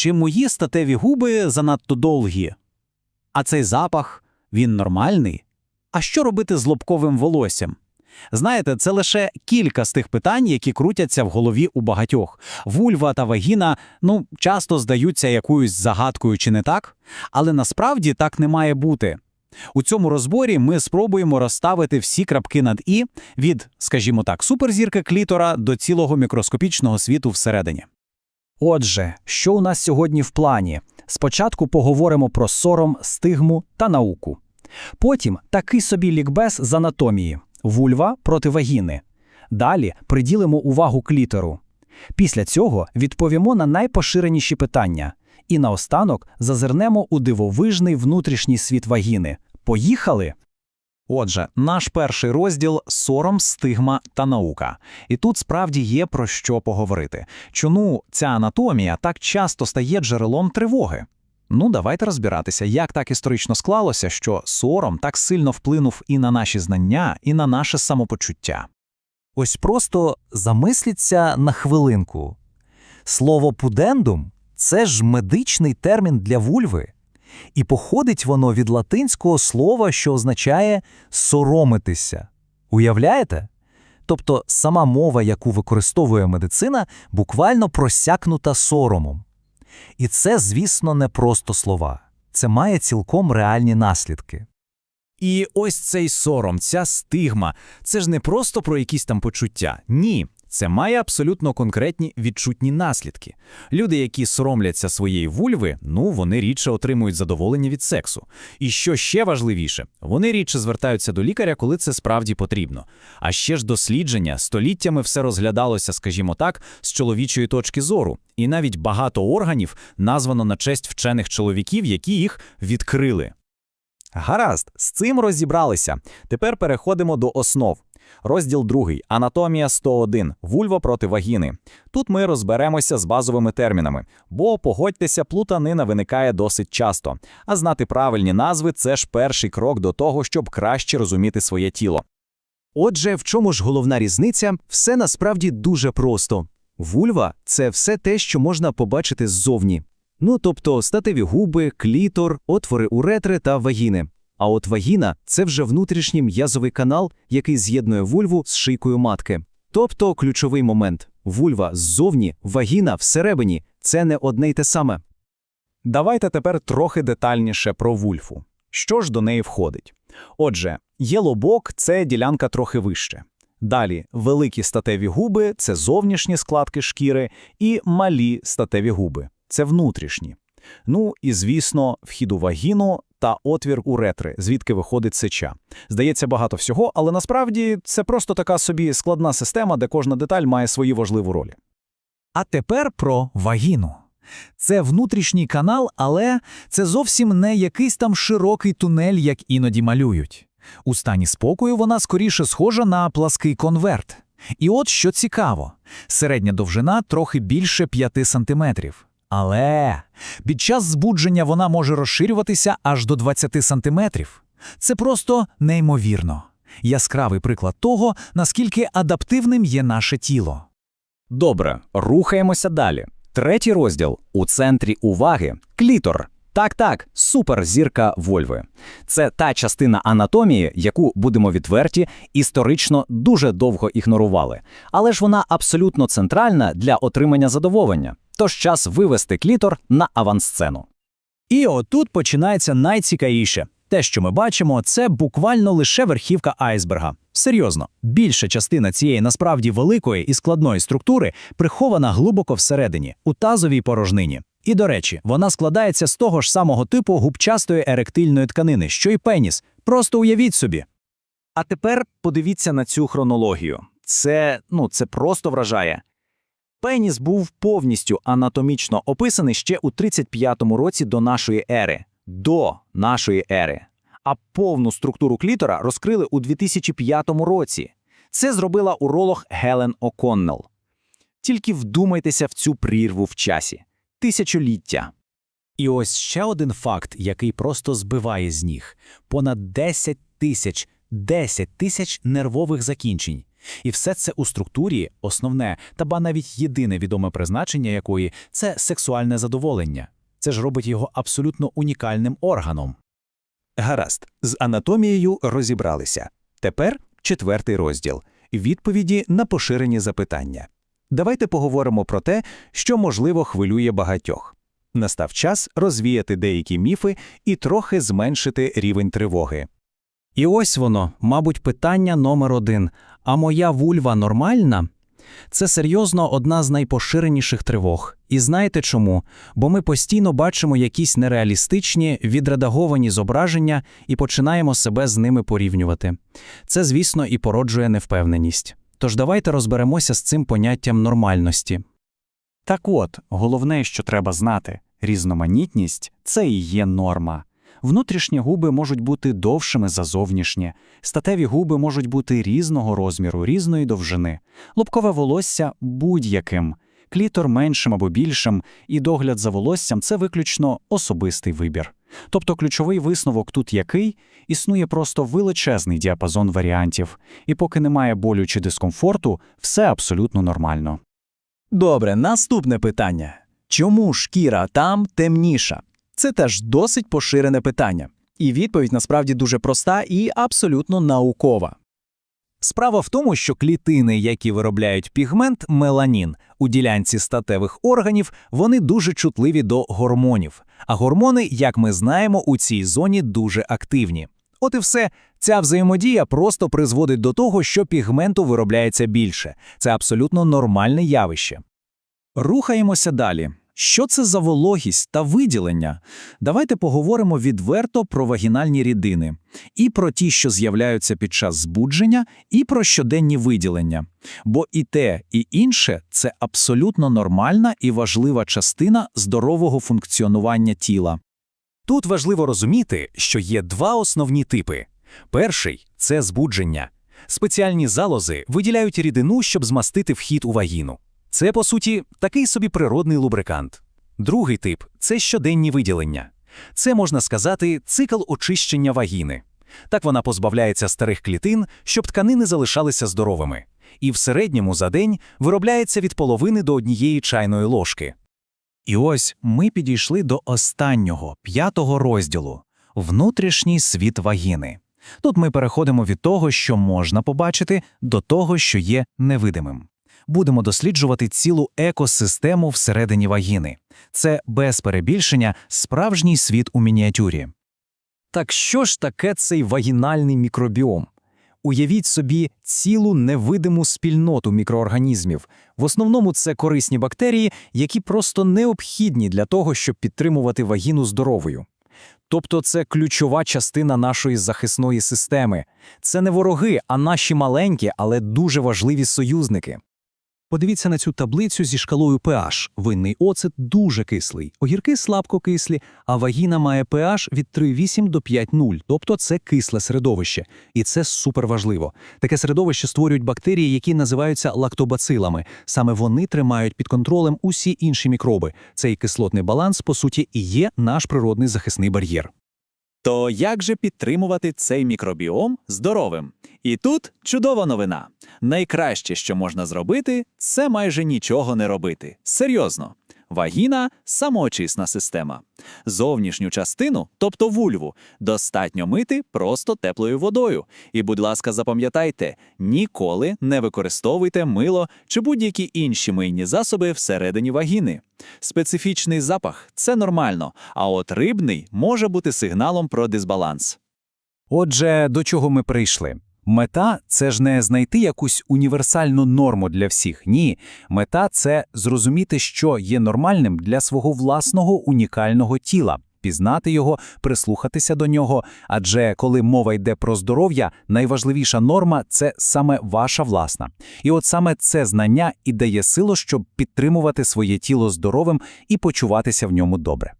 Чи мої статеві губи занадто довгі? А цей запах, він нормальний? А що робити з лобковим волоссям? Знаєте, це лише кілька з тих питань, які крутяться в голові у багатьох. Вульва та вагіна, ну, часто здаються якоюсь загадкою чи не так, але насправді так не має бути. У цьому розборі ми спробуємо розставити всі крапки над і від, скажімо так, суперзірки клітора до цілого мікроскопічного світу всередині. Отже, що у нас сьогодні в плані? Спочатку поговоримо про сором, стигму та науку. Потім такий собі лікбез з анатомії вульва проти вагіни. Далі приділимо увагу клітору. Після цього відповімо на найпоширеніші питання. І наостанок зазирнемо у дивовижний внутрішній світ вагіни. Поїхали! Отже, наш перший розділ сором, стигма та наука. І тут справді є про що поговорити. Чому ця анатомія так часто стає джерелом тривоги? Ну, давайте розбиратися, як так історично склалося, що сором так сильно вплинув і на наші знання, і на наше самопочуття. Ось просто замисліться на хвилинку. Слово пудендум це ж медичний термін для вульви, і походить воно від латинського слова, що означає соромитися. Уявляєте? Тобто сама мова, яку використовує медицина, буквально просякнута соромом. І це, звісно, не просто слова, це має цілком реальні наслідки. І ось цей сором, ця стигма це ж не просто про якісь там почуття. Ні, це має абсолютно конкретні відчутні наслідки. Люди, які соромляться своєї вульви, ну вони рідше отримують задоволення від сексу. І що ще важливіше, вони рідше звертаються до лікаря, коли це справді потрібно. А ще ж дослідження століттями все розглядалося, скажімо так, з чоловічої точки зору, і навіть багато органів названо на честь вчених чоловіків, які їх відкрили. Гаразд, з цим розібралися. Тепер переходимо до основ. Розділ 2. Анатомія 101. Вульва проти вагіни. Тут ми розберемося з базовими термінами, бо, погодьтеся, плутанина виникає досить часто. А знати правильні назви це ж перший крок до того, щоб краще розуміти своє тіло. Отже, в чому ж головна різниця? Все насправді дуже просто. Вульва це все те, що можна побачити ззовні. Ну тобто статеві губи, клітор, отвори уретри та вагіни. А от вагіна це вже внутрішній м'язовий канал, який з'єднує вульву з шийкою матки. Тобто ключовий момент вульва ззовні, вагіна всередині це не одне й те саме. Давайте тепер трохи детальніше про вульфу. Що ж до неї входить? Отже, є лобок це ділянка трохи вище. Далі великі статеві губи це зовнішні складки шкіри, і малі статеві губи це внутрішні. Ну і, звісно, вхід у вагіну та отвір уретри, звідки виходить сеча. Здається, багато всього, але насправді це просто така собі складна система, де кожна деталь має свою важливу роль. А тепер про вагіну. Це внутрішній канал, але це зовсім не якийсь там широкий тунель, як іноді малюють. У стані спокою вона скоріше схожа на плаский конверт. І от що цікаво: середня довжина трохи більше 5 сантиметрів. Але під час збудження вона може розширюватися аж до 20 сантиметрів. Це просто неймовірно. Яскравий приклад того, наскільки адаптивним є наше тіло. Добре, рухаємося далі. Третій розділ у центрі уваги клітор. Так, так, суперзірка Вольви. Це та частина анатомії, яку будемо відверті, історично дуже довго ігнорували. Але ж вона абсолютно центральна для отримання задоволення. Тож час вивести клітор на авансцену. І отут починається найцікавіше. Те, що ми бачимо, це буквально лише верхівка айсберга. Серйозно, більша частина цієї насправді великої і складної структури прихована глибоко всередині, у тазовій порожнині. І, до речі, вона складається з того ж самого типу губчастої еректильної тканини, що й пеніс. Просто уявіть собі. А тепер подивіться на цю хронологію. Це, ну, це просто вражає. Пеніс був повністю анатомічно описаний ще у 35-му році до нашої ери. До нашої ери. А повну структуру клітора розкрили у 2005 році. Це зробила уролог Гелен О'Коннелл. Тільки вдумайтеся в цю прірву в часі тисячоліття. І ось ще один факт, який просто збиває з ніг: понад 10 тисяч 10 тисяч нервових закінчень. І все це у структурі основне та ба навіть єдине відоме призначення якої це сексуальне задоволення. Це ж робить його абсолютно унікальним органом. Гаразд, з анатомією розібралися. Тепер четвертий розділ відповіді на поширені запитання. Давайте поговоримо про те, що можливо хвилює багатьох. Настав час розвіяти деякі міфи і трохи зменшити рівень тривоги. І ось воно, мабуть, питання номер один. А моя вульва нормальна? Це серйозно одна з найпоширеніших тривог. І знаєте чому? Бо ми постійно бачимо якісь нереалістичні, відредаговані зображення і починаємо себе з ними порівнювати. Це, звісно, і породжує невпевненість. Тож давайте розберемося з цим поняттям нормальності. Так от, головне, що треба знати – різноманітність – це і є норма. Внутрішні губи можуть бути довшими за зовнішні, статеві губи можуть бути різного розміру, різної довжини, лобкове волосся – будь-яким, клітор меншим або більшим, і догляд за волоссям – це виключно особистий вибір. Тобто ключовий висновок тут який? Існує просто величезний діапазон варіантів, і поки немає болю чи дискомфорту, все абсолютно нормально. Добре, наступне питання. Чому шкіра там темніша? Це теж досить поширене питання. І відповідь насправді дуже проста і абсолютно наукова. Справа в тому, що клітини, які виробляють пігмент меланін у ділянці статевих органів, вони дуже чутливі до гормонів. А гормони, як ми знаємо, у цій зоні дуже активні. От і все. Ця взаємодія просто призводить до того, що пігменту виробляється більше. Це абсолютно нормальне явище. Рухаємося далі. Що це за вологість та виділення? Давайте поговоримо відверто про вагінальні рідини. І про ті, що з'являються під час збудження, і про щоденні виділення. Бо і те, і інше – це абсолютно нормальна і важлива частина здорового функціонування тіла. Тут важливо розуміти, що є два основні типи. Перший – це збудження. Спеціальні залози виділяють рідину, щоб змастити вхід у вагіну. Це, по суті, такий собі природний лубрикант. Другий тип це щоденні виділення. Це, можна сказати, цикл очищення вагіни. Так вона позбавляється старих клітин, щоб тканини залишалися здоровими. І в середньому за день виробляється від половини до однієї чайної ложки. І ось ми підійшли до останнього, п'ятого розділу – внутрішній світ вагіни. Тут ми переходимо від того, що можна побачити, до того, що є невидимим будемо досліджувати цілу екосистему всередині вагіни. Це без перебільшення справжній світ у мініатюрі. Так що ж таке цей вагінальний мікробіом? Уявіть собі цілу невидиму спільноту мікроорганізмів. В основному це корисні бактерії, які просто необхідні для того, щоб підтримувати вагіну здоровою. Тобто це ключова частина нашої захисної системи. Це не вороги, а наші маленькі, але дуже важливі союзники. Подивіться на цю таблицю зі шкалою pH. Винний оцет дуже кислий, огірки слабко кислі, а вагіна має pH від 3,8 до 5,0, тобто це кисле середовище. І це суперважливо. Таке середовище створюють бактерії, які називаються лактобацилами. Саме вони тримають під контролем усі інші мікроби. Цей кислотний баланс, по суті, і є наш природний захисний бар'єр. То як же підтримувати цей мікробіом здоровим? І тут чудова новина. Найкраще, що можна зробити, це майже нічого не робити. Серйозно. Вагіна самоочисна система. Зовнішню частину, тобто вульву, достатньо мити просто теплою водою. І, будь ласка, запам'ятайте, ніколи не використовуйте мило чи будь-які інші мийні засоби всередині вагіни. Специфічний запах це нормально, а от рибний може бути сигналом про дисбаланс. Отже, до чого ми прийшли? Мета це ж не знайти якусь універсальну норму для всіх. Ні, мета це зрозуміти, що є нормальним для свого власного унікального тіла, пізнати його, прислухатися до нього. Адже коли мова йде про здоров'я, найважливіша норма це саме ваша власна. І от саме це знання і дає силу, щоб підтримувати своє тіло здоровим і почуватися в ньому добре.